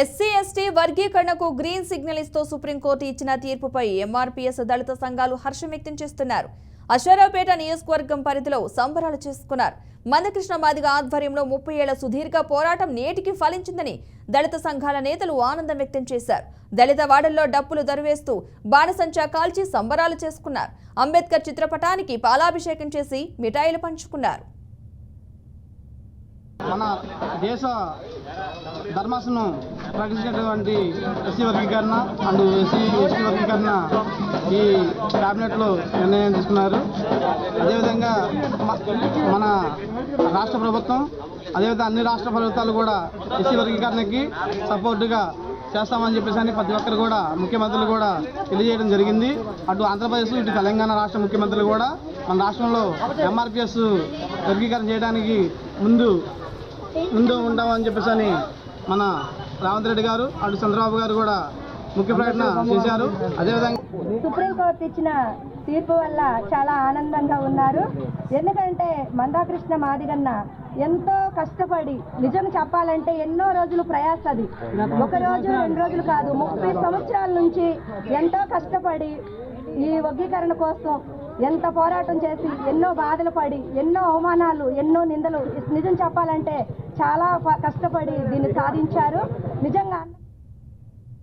SC ST వర్గీకరణకు green signal ఇస్తూ supreme court ఇచ్చిన తీర్పుపై ఎంఆర్పీఎస్ దళిత సంఘాలు హర్షం వ్యక్తం చేస్తున్నారు. అశ్వరావుపేట నియోజకవర్గం పరిధిలో సంబరాలు చేసుకున్నారు. మందకృష్ణ మాదిగ ఆధ్వర్యంలో ముప్పై ఏళ్ళ సుదీర్ఘ పోరాటం నేటికి ఫలించిందని దళిత సంఘాల నేతలు ఆనందం వ్యక్తం చేశారు. దళిత వాడల్లో డప్పులు దరివేస్తూ బాణసంచా కాల్చి సంబరాలు చేసుకున్నారు. అంబేద్కర్ చిత్రపటానికి పాలాభిషేకం చేసి మిఠాయిలు పంచుకున్నారు. మన దేశ ధర్మాసనం ప్రకటించినటువంటి ఎస్సీ వర్గీకరణ అండ్ ఎస్సీ ఎస్టీ వర్గీకరణ ఈ క్యాబినెట్లో నిర్ణయం తీసుకున్నారు. అదేవిధంగా మన రాష్ట్ర ప్రభుత్వం అదేవిధంగా అన్ని రాష్ట్ర ప్రభుత్వాలు కూడా ఎస్సీ వర్గీకరణకి సపోర్టుగా చేస్తామని చెప్పేసి అని ప్రతి ఒక్కరు కూడా ముఖ్యమంత్రులు కూడా తెలియజేయడం జరిగింది. అటు ఆంధ్రప్రదేశ్ ఇటు తెలంగాణ రాష్ట్ర ముఖ్యమంత్రులు కూడా మన రాష్ట్రంలో ఎంఆర్పిఎస్ వర్గీకరణ చేయడానికి ముందు ముందు ఉంటామని చెప్పేసి అని మన రేవంత్ రెడ్డి గారు అటు చంద్రబాబు గారు కూడా ముఖ్య ప్రకటన చేశారు. అదేవిధంగా సుప్రీంకోర్టు ఇచ్చిన తీర్పు వల్ల చాలా ఆనందంగా ఉన్నారు. ఎందుకంటే మందాకృష్ణ మాదిగన్న ఎంతో కష్టపడి నిజం చెప్పాలంటే ఎన్నో రోజులు ప్రయాస అది. ఒక రోజు రెండు రోజులు కాదు ముప్పై సంవత్సరాల నుంచి ఎంతో కష్టపడి ఈ వర్గీకరణ కోసం ఎంత పోరాటం చేసి ఎన్నో బాధలు పడి ఎన్నో అవమానాలు ఎన్నో నిందలు. నిజం చెప్పాలంటే చాలా కష్టపడి దీన్ని సాధించారు. నిజంగా